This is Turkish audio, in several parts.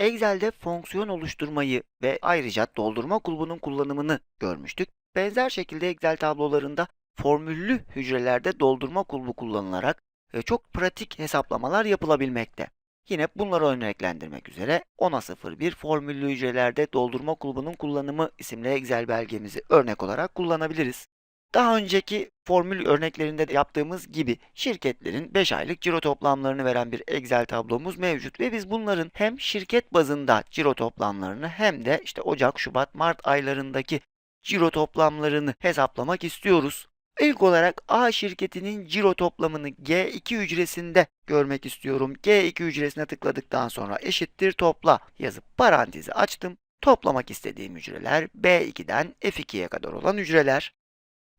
Excel'de fonksiyon oluşturmayı ve ayrıca doldurma kulbunun kullanımını görmüştük. Benzer şekilde Excel tablolarında formüllü hücrelerde doldurma kulbu kullanılarak e, çok pratik hesaplamalar yapılabilmekte. Yine bunları örneklendirmek üzere 10'a 01 formüllü hücrelerde doldurma kulbunun kullanımı isimli Excel belgemizi örnek olarak kullanabiliriz. Daha önceki formül örneklerinde de yaptığımız gibi şirketlerin 5 aylık ciro toplamlarını veren bir Excel tablomuz mevcut ve biz bunların hem şirket bazında ciro toplamlarını hem de işte Ocak, Şubat, Mart aylarındaki ciro toplamlarını hesaplamak istiyoruz. İlk olarak A şirketinin ciro toplamını G2 hücresinde görmek istiyorum. G2 hücresine tıkladıktan sonra eşittir topla yazıp parantezi açtım. Toplamak istediğim hücreler B2'den F2'ye kadar olan hücreler.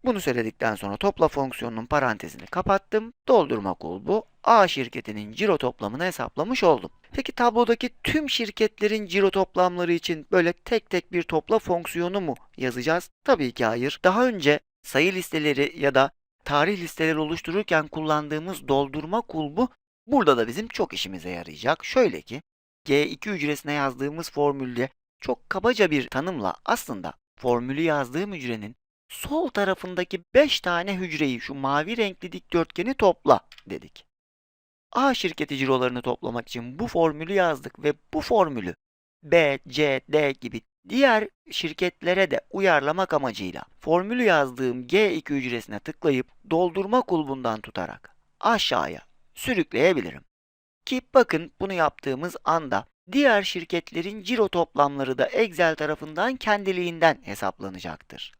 Bunu söyledikten sonra topla fonksiyonunun parantezini kapattım. Doldurma kulbu A şirketinin ciro toplamını hesaplamış oldum. Peki tablodaki tüm şirketlerin ciro toplamları için böyle tek tek bir topla fonksiyonu mu yazacağız? Tabii ki hayır. Daha önce sayı listeleri ya da tarih listeleri oluştururken kullandığımız doldurma kulbu burada da bizim çok işimize yarayacak. Şöyle ki G2 hücresine yazdığımız formülde çok kabaca bir tanımla aslında formülü yazdığım hücrenin sol tarafındaki 5 tane hücreyi şu mavi renkli dikdörtgeni topla dedik. A şirketi cirolarını toplamak için bu formülü yazdık ve bu formülü B, C, D gibi diğer şirketlere de uyarlamak amacıyla formülü yazdığım G2 hücresine tıklayıp doldurma kulbundan tutarak aşağıya sürükleyebilirim. Ki bakın bunu yaptığımız anda diğer şirketlerin ciro toplamları da Excel tarafından kendiliğinden hesaplanacaktır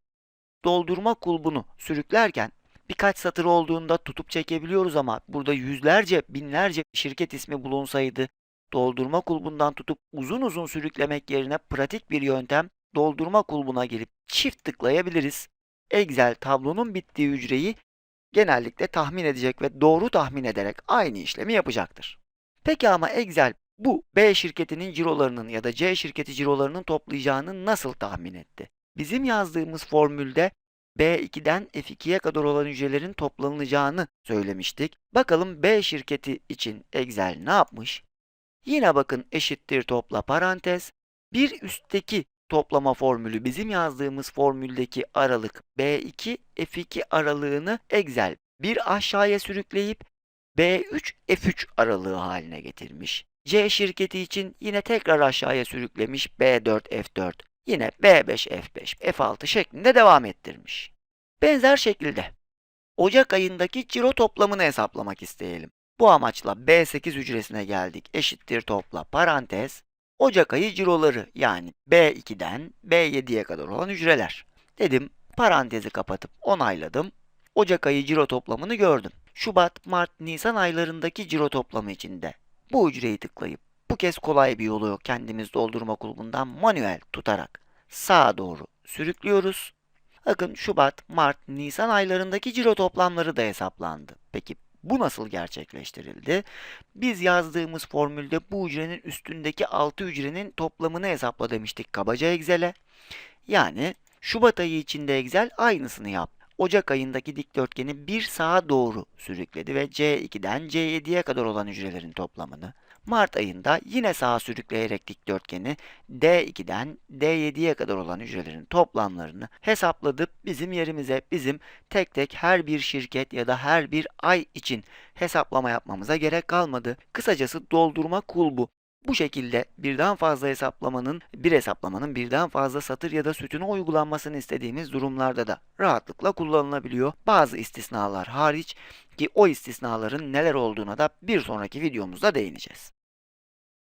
doldurma kulbunu sürüklerken birkaç satır olduğunda tutup çekebiliyoruz ama burada yüzlerce, binlerce şirket ismi bulunsaydı doldurma kulbundan tutup uzun uzun sürüklemek yerine pratik bir yöntem doldurma kulbuna gelip çift tıklayabiliriz. Excel tablonun bittiği hücreyi genellikle tahmin edecek ve doğru tahmin ederek aynı işlemi yapacaktır. Peki ama Excel bu B şirketinin cirolarının ya da C şirketi cirolarının toplayacağını nasıl tahmin etti? Bizim yazdığımız formülde B2'den F2'ye kadar olan hücrelerin toplanılacağını söylemiştik. Bakalım B şirketi için Excel ne yapmış? Yine bakın eşittir topla parantez. Bir üstteki toplama formülü bizim yazdığımız formüldeki aralık B2 F2 aralığını Excel bir aşağıya sürükleyip B3 F3 aralığı haline getirmiş. C şirketi için yine tekrar aşağıya sürüklemiş B4 F4 yine B5, F5, F6 şeklinde devam ettirmiş. Benzer şekilde Ocak ayındaki ciro toplamını hesaplamak isteyelim. Bu amaçla B8 hücresine geldik. Eşittir topla parantez. Ocak ayı ciroları yani B2'den B7'ye kadar olan hücreler. Dedim parantezi kapatıp onayladım. Ocak ayı ciro toplamını gördüm. Şubat, Mart, Nisan aylarındaki ciro toplamı içinde bu hücreyi tıklayıp bu kez kolay bir yolu. Kendimiz doldurma kulbundan manuel tutarak sağa doğru sürüklüyoruz. Bakın Şubat, Mart, Nisan aylarındaki ciro toplamları da hesaplandı. Peki bu nasıl gerçekleştirildi? Biz yazdığımız formülde bu hücrenin üstündeki 6 hücrenin toplamını hesapla demiştik kabaca Excel'e. Yani Şubat ayı içinde Excel aynısını yaptı. Ocak ayındaki dikdörtgeni bir sağa doğru sürükledi ve C2'den C7'ye kadar olan hücrelerin toplamını, Mart ayında yine sağa sürükleyerek dikdörtgeni D2'den D7'ye kadar olan hücrelerin toplamlarını hesapladı. Bizim yerimize bizim tek tek her bir şirket ya da her bir ay için hesaplama yapmamıza gerek kalmadı. Kısacası doldurma kulbu. Bu şekilde birden fazla hesaplamanın, bir hesaplamanın birden fazla satır ya da sütuna uygulanmasını istediğimiz durumlarda da rahatlıkla kullanılabiliyor. Bazı istisnalar hariç ki o istisnaların neler olduğuna da bir sonraki videomuzda değineceğiz.